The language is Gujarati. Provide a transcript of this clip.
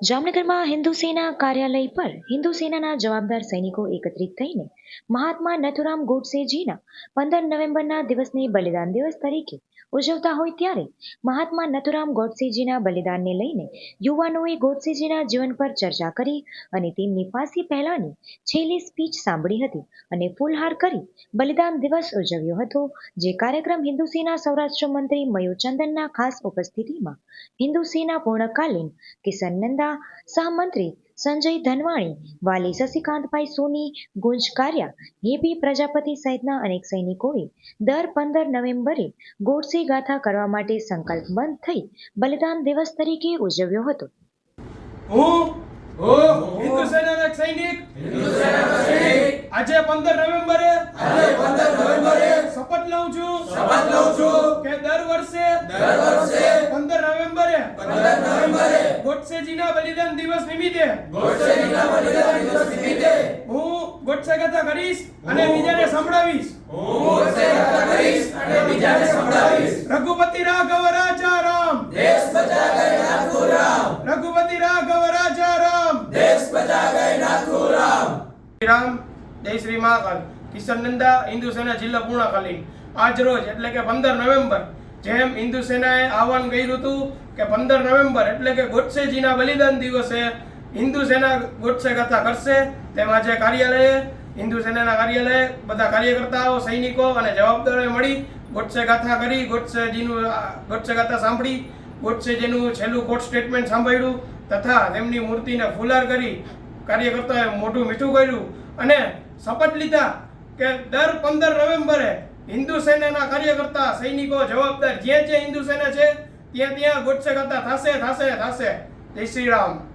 જામનગરમાં હિન્દુ સેના કાર્યાલય પર હિન્દુ સેનાના જવાબદાર સૈનિકો એકત્રિત થઈને મહાત્મા નથુરામ ગોડસેજીના પંદર નવેમ્બરના દિવસને બલિદાન દિવસ તરીકે ઉજવતા હોય ત્યારે મહાત્મા નથુરામ ગોડસેજીના બલિદાનને લઈને યુવાનોએ ગોડસેજીના જીવન પર ચર્ચા કરી અને તેમની ફાંસી પહેલાની છેલ્લી સ્પીચ સાંભળી હતી અને ફૂલહાર કરી બલિદાન દિવસ ઉજવ્યો હતો, જે કાર્યક્રમ હિન્દુ સેના સૌરાષ્ટ્ર મંત્રી મયુર ચંદનના ખાસ ઉપસ્થિતિમાં હિન્દુ સેના પૂર્ણકાલીન કિશન નંદા સહમંત્રી સંજય ધનવાણી વાલી શશિકાંતભાઈ સોની ગુંજ કારિયા હેપી પ્રજાપતિ સહિતના અનેક સૈનિકોએ દર પંદર નવેમ્બરે ગોડસે ગાથા કરવા માટે સંકલ્પબંધ થઈ બલિદાન દિવસ તરીકે ઉજવ્યો હતો. હું હું હિન્દુ સેનાનો સૈનિક હિન્દુ સેનાનો સૈનિક. આજે પંદર નવેમ્બરે આજે 15 નવેમ્બરે શપથ લઉં છું. શપથ લઉં છું. કે દર વર્ષે દર વર્ષે પંદર નવેમ્બરે 15 નવેમ્બરે ગોડસેજીના બલિદાન દિવસ નિમિત્તે ગોડસેજીના બલિદાન દિવસ નિમિત્તે હું ગોડસે કથા કરીશ અને બીજાને સંભળાવીશ. હું ગોડસે કથા કરીશ અને બીજાને સંભળાવીશ. રઘુપતિ રાઘવ રાજા રામ. દેશ બચા ગયે નાથુ રામ. રઘુપતિ રાઘવ રાજા રામ. દેશ બચા ગયે નાથુ રામ. શ્રી રામ જય શ્રી મહાકાલ. કિશન નંદા હિન્દુ સેના જિલ્લા પૂર્ણકાલીન આજ રોજ એટલે કે પંદર નવેમ્બર જેમ હિન્દુ સેનાએ આહવાન કર્યું હતું કે પંદર નવેમ્બર એટલે કે ગોડસેજીના બલિદાન દિવસે હિન્દુ સેના ગોડસે કથા કરશે, તેમ આજે કાર્યાલયે હિન્દુ સેનાના કાર્યાલયે બધા કાર્યકર્તાઓ, સૈનિકો અને જવાબદારોએ મળી ગોડસે ગાથા કરી, ગોડસેજીનું ગોડસે ગાથા સાંભળી, ગોડસેજીનું છેલ્લું કોર્ટ સ્ટેટમેન્ટ સાંભળ્યું તથા તેમની મૂર્તિને ફુલાર કરી કાર્યકર્તાઓએ મોઢું મીઠું કર્યું અને શપથ લીધા કે દર પંદર નવેમ્બરે હિન્દુ સેનાના કાર્યકર્તા, સૈનિકો જવાબદાર જ્યાં જ્યાં હિન્દુ સેના છે, ત્યાં ત્યાં ગોડસે કરતા, થશે થશે થશે. જય શ્રી રામ.